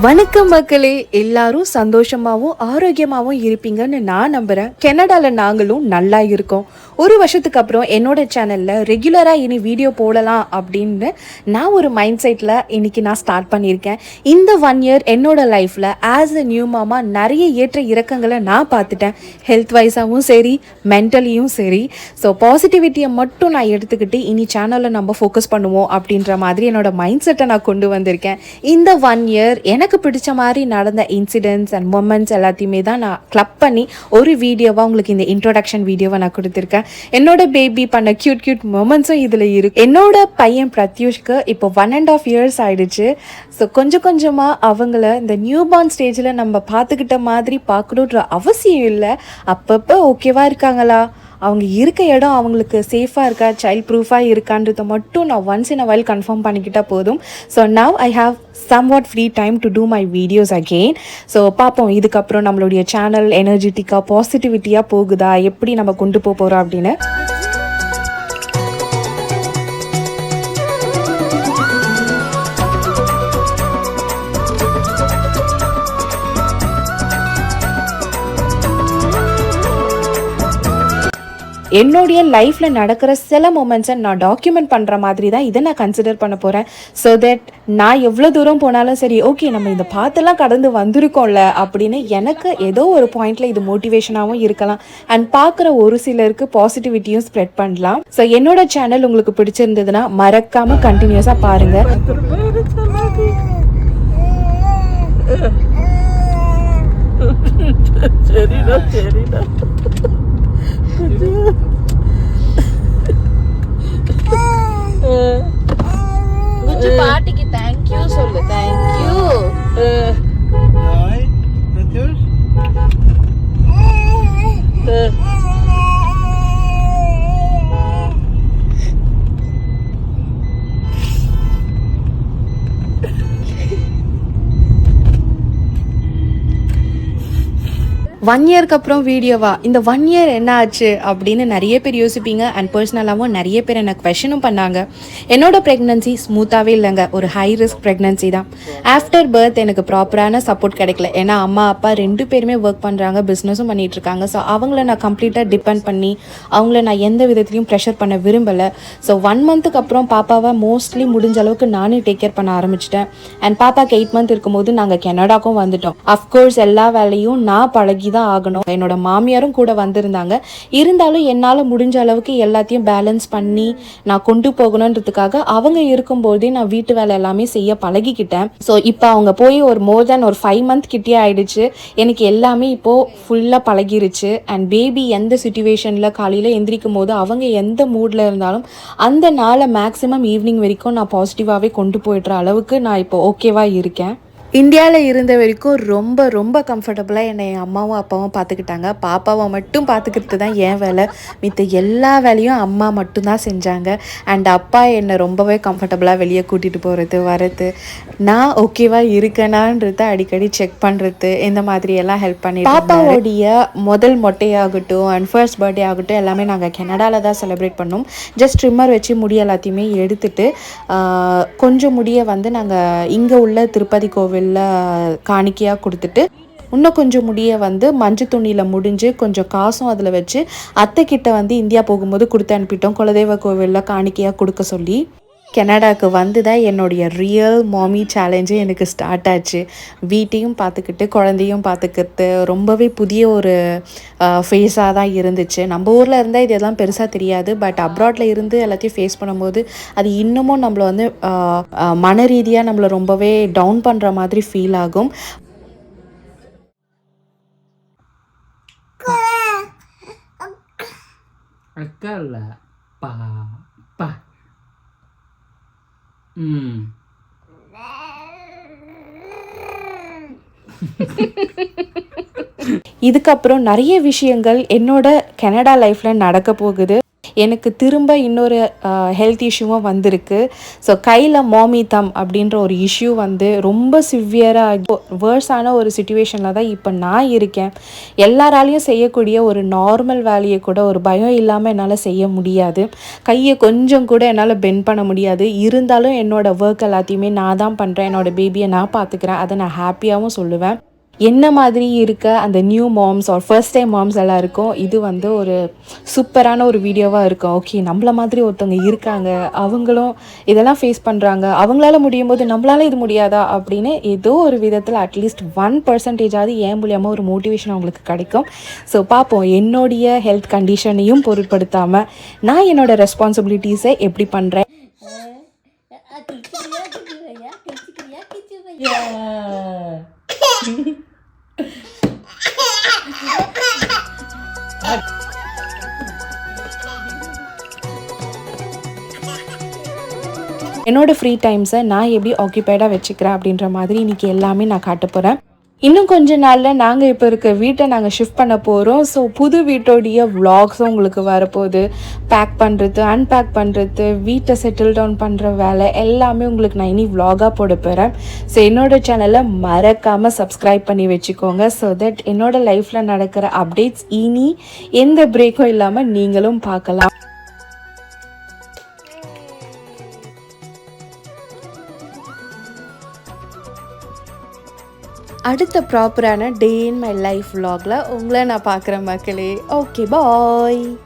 வணக்கம் மக்களே. எல்லாரும் சந்தோஷமாவும் ஆரோக்கியமாவும் இருப்பீங்கன்னு நான் நம்புறேன். கனடால நாங்களும் நல்லா இருக்கோம். ஒரு வருஷத்துக்கு அப்புறம் என்னோட சேனலில் ரெகுலராக இனி வீடியோ போடலாம் அப்படின்னு நான் ஒரு மைண்ட் செட்டில் இன்னைக்கு நான் ஸ்டார்ட் பண்ணியிருக்கேன். இந்த ஒன் இயர் என்னோட லைஃப்பில் ஆஸ் அ நியூ மாமா நிறைய ஏற்ற இறக்கங்களை நான் பார்த்துட்டேன். ஹெல்த் வைஸாகவும் சரி மென்டலியும் சரி. ஸோ பாசிட்டிவிட்டியை மட்டும் நான் எடுத்துக்கிட்டு இனி சேனலில் நம்ம ஃபோக்கஸ் பண்ணுவோம் அப்படின்ற மாதிரி என்னோட மைண்ட் செட்டை நான் கொண்டு வந்திருக்கேன். இந்த ஒன் இயர் எனக்கு பிடிச்ச மாதிரி நடந்த இன்சிடென்ட்ஸ் அண்ட் மூமெண்ட்ஸ் எல்லாத்தையுமே தான் நான் கிளப் பண்ணி ஒரு வீடியோவாக உங்களுக்கு இந்த இன்ட்ரோடக்ஷன் வீடியோவை நான் கொடுத்துருக்கேன். என்னோட பேபி பண்ண க்யூட் க்யூட் மொமெண்ட்ஸும் இதில் இருக்கு. என்னோட பையன் பிரத்யூஷ்க்கு இப்போ ஒன் அண்ட் ஆஃப் இயர்ஸ் ஆயிடுச்சு. ஸோ கொஞ்சம் கொஞ்சமாக அவங்கள இந்த நியூ பார்ன் ஸ்டேஜில் நம்ம பார்த்துக்கிட்ட மாதிரி பார்க்கணுன்ற அவசியம் இல்லை. அப்பப்போ ஓகேவா இருக்காங்களா? அவங்க இருக்க இடம் அவங்களுக்கு சேஃபாக இருக்கா சைல்ட் ப்ரூஃபாக இருக்கான்றதை மட்டும் நான் once in a while confirm பண்ணிக்கிட்டால் போதும். So now I have somewhat free time to do my videos again so பார்ப்போம் இதுக்கப்புறம் நம்மளுடைய சேனல் எனர்ஜெட்டிக்காக பாசிட்டிவிட்டியாக போகுதா? எப்படி நம்ம கொண்டு போக போகிறோம் அப்படின்னு. என்னுடைய லைஃப்பில் நடக்கிற சில மூமெண்ட்ஸை நான் டாக்குமெண்ட் பண்ணுற மாதிரி தான் இதை நான் கன்சிடர் பண்ண போகிறேன் ஸோ தட் நான் எவ்வளோ தூரம் போனாலும் சரி ஓகே நம்ம இந்த பாத்தெல்லாம் கடந்து வந்திருக்கோம்ல அப்படின்னு எனக்கு ஏதோ ஒரு பாயிண்ட்டில் இது மோட்டிவேஷனாகவும் இருக்கலாம். அண்ட் பார்க்குற ஒரு சிலருக்கு பாசிட்டிவிட்டியும் ஸ்ப்ரெட் பண்ணலாம். ஸோ என்னோட சேனல் உங்களுக்கு பிடிச்சிருந்ததுன்னா மறக்காமல் கண்டினியூஸாக பாருங்கள் சரிடா சரிடா. ஒன் இயர்க்கு அப்புறம் வீடியோவா இந்த ஒன் இயர் என்ன ஆச்சு அப்படின்னு நிறைய பேர் யோசிப்பீங்க. அண்ட் பர்சனலாகவும் நிறைய பேர் எனக்கு கொஷனும் பண்ணாங்க. என்னோட ப்ரெக்னன்சி ஸ்மூத்தாகவே இல்லைங்க. ஒரு ஹை ரிஸ்க் ப்ரெக்னன்சி தான். ஆஃப்டர் பர்த் எனக்கு ப்ராப்பரான சப்போர்ட் கிடைக்கல. ஏன்னா அம்மா அப்பா ரெண்டு பேருமே ஒர்க் பண்ணுறாங்க பிஸ்னஸும் பண்ணிகிட்ருக்காங்க இருக்காங்க. ஸோ அவங்கள நான் கம்ப்ளீட்டாக டிபெண்ட் பண்ணி அவங்கள நான் எந்த விதத்துலையும் ப்ரெஷர் பண்ண விரும்பலை. ஸோ ஒன் மந்த்துக்கு அப்புறம் பாப்பாவை மோஸ்ட்லி முடிஞ்ச அளவுக்கு நானே டேக் கேர் பண்ண ஆரம்பிச்சிட்டேன். அண்ட் பாப்பாக்கு எயிட் மந்த் இருக்கும்போது நாங்கள் கனடாக்கும் வந்துட்டோம். அஃப்கோர்ஸ் எல்லா வேலையும் நான் பழகி தான் ஆகணும். என்னோட மாமியாரும் கூட வந்திருந்தாங்க. இருந்தாலும் என்னால் முடிஞ்ச அளவுக்கு எல்லாத்தையும் பேலன்ஸ் பண்ணி நான் கொண்டு போகணுன்றதுக்காக அவங்க இருக்கும்போதே நான் வீட்டு வேலை எல்லாமே செய்ய பழகிக்கிட்டேன். ஸோ இப்போ அவங்க போய் ஒரு மோர் தேன் ஒரு ஃபைவ் மந்த் கிட்டே ஆயிடுச்சு. எனக்கு எல்லாமே இப்போது ஃபுல்லாக பழகிருச்சு. அண்ட் பேபி எந்த சுச்சுவேஷனில் காலையில் எந்திரிக்கும் போது அவங்க எந்த மூடில் இருந்தாலும் அந்த நாளை மேக்ஸிமம் ஈவினிங் வரைக்கும் நான் பாசிட்டிவாகவே கொண்டு போயிடுற அளவுக்கு நான் இப்போ ஓகேவாக இருக்கேன். இந்தியாவில் இருந்த வரைக்கும் ரொம்ப ரொம்ப கம்ஃபர்டபுளாக என்னை என் அம்மாவும் அப்பாவும் பார்த்துக்கிட்டாங்க பாப்பாவை மட்டும் பார்த்துக்கிறது தான் என் வேலை. மித்த எல்லா வேலையும் அம்மா மட்டும்தான் செஞ்சாங்க. அண்ட் அப்பா என்னை ரொம்பவே கம்ஃபர்டபுளாக வெளியே கூட்டிகிட்டு போகிறது வர்றது. நான் ஓகேவா இருக்கேனான்றத அடிக்கடி செக் பண்ணுறது இந்த மாதிரி எல்லாம் ஹெல்ப் பண்ணி பாப்பாவோடைய முதல் மொட்டையாகட்டும் அண்ட் ஃபர்ஸ்ட் பர்த்டே ஆகட்டும் எல்லாமே நாங்கள் கனடாவில் தான் செலிப்ரேட் பண்ணோம். ஜஸ்ட் ட்ரிம்மர் வச்சு முடி எல்லாத்தையுமே எடுத்துட்டு கொஞ்சம் முடியை வந்து நாங்கள் இங்கே உள்ள திருப்பதி கோவில் கோவிலில் காணிக்கையாக கொடுத்துட்டு இன்னும் கொஞ்சம் முடியை வந்து மஞ்சள் துணியில் முடிஞ்சு கொஞ்சம் காசும் அதில் வச்சு அத்தை கிட்ட வந்து இந்தியா போகும்போது கொடுத்து அனுப்பிட்டோம். குலதெய்வ கோவிலில் காணிக்கையாக கொடுக்க சொல்லி. கனடாக்கு வந்து தான் என்னுடைய ரியல் மாமி சேலஞ்சு எனக்கு ஸ்டார்ட் ஆச்சு. வீட்டையும் பார்த்துக்கிட்டு குழந்தையும் பார்த்துக்கிட்டு ரொம்பவே புதிய ஒரு ஃபேஸாக தான் இருந்துச்சு. நம்ம ஊரில் இருந்தால் இதெல்லாம் பெருசாக தெரியாது. பட் அப்ராடில் இருந்து எல்லாத்தையும் ஃபேஸ் பண்ணும்போது அது இன்னமும் நம்மளை வந்து மன ரீதியாக நம்மளை ரொம்பவே டவுன் பண்ணுற மாதிரி ஃபீல் ஆகும். அக்கா இல்ல பா. இதுக்கப்புறம் நிறைய விஷயங்கள் என்னோட கனடா லைஃப்பில் நடக்க போகுது. எனக்கு திரும்ப இன்னொரு ஹெல்த் இஷ்யூவும் வந்திருக்கு. ஸோ கையில் மாமி தம் அப்படின்ற ஒரு இஷ்யூ வந்து ரொம்ப சிவியராக வேர்ஸான ஒரு சுச்சுவேஷனில் தான் இப்போ நான் இருக்கேன். எல்லாராலையும் செய்யக்கூடிய ஒரு நார்மல் வேலையை கூட ஒரு பயம் இல்லாமல் என்னால் செய்ய முடியாது. கையை கொஞ்சம் கூட என்னால் பெண்ட் பண்ண முடியாது. இருந்தாலும் என்னோட ஒர்க் எல்லாத்தையுமே நான் தான் பண்ணுறேன் என்னோட பேபியை நான் பார்த்துக்கிறேன் அதை நான் ஹாப்பியாகவும் சொல்லுவேன். என்ன மாதிரி இருக்க அந்த new moms are first time moms எல்லாம் இருக்கும் இது வந்து ஒரு சூப்பரான ஒரு வீடியோவாக இருக்கும். ஓகே நம்மள மாதிரி ஒருத்தவங்க இருக்காங்க. அவங்களும் இதெல்லாம் ஃபேஸ் பண்ணுறாங்க அவங்களால முடியும் போது நம்மளால இது முடியாதா அப்படின்னு ஏதோ ஒரு விதத்தில் அட்லீஸ்ட் ஒன் பர்சன்டேஜாவது ஏன் மூலியமாக ஒரு மோட்டிவேஷன் அவங்களுக்கு கிடைக்கும். ஸோ பார்ப்போம். என்னுடைய ஹெல்த் கண்டிஷனையும் பொருட்படுத்தாமல் நான் என்னோட ரெஸ்பான்சிபிலிட்டிஸை எப்படி பண்ணுறேன் என்னோட ஃப்ரீ டைம்ஸை நான் எப்படி ஆக்கியபைடாக வச்சுக்கிறேன் அப்படின்ற மாதிரி இன்றைக்கி எல்லாமே நான் காட்ட போகிறேன் இன்னும் கொஞ்ச நாளில் நாங்கள் இப்போ இருக்க வீட்டை நாங்கள் ஷிஃப்ட் பண்ண போகிறோம் ஸோ புது வீட்டோடைய வ்ளாக்ஸும் உங்களுக்கு வரப்போகுது. பேக் பண்ணுறது அன்பேக் பண்ணுறது வீட்டை செட்டில் டவுன் பண்ணுற வேலை எல்லாமே உங்களுக்கு நான் இனி vlog-ஆ போட போகிறேன் ஸோ என்னோட சேனலை மறக்காமல் சப்ஸ்கிரைப் பண்ணி வச்சுக்கோங்க. ஸோ தட் என்னோடய லைஃப்பில் நடக்கிற அப்டேட்ஸ் இனி எந்த பிரேக்கும் இல்லாமல் நீங்களும் பார்க்கலாம். அடுத்த ப்ராப்பரான டே இன் மை லைஃப் விலாகில் உங்களை நான் பார்க்குற மக்களே. Okay bye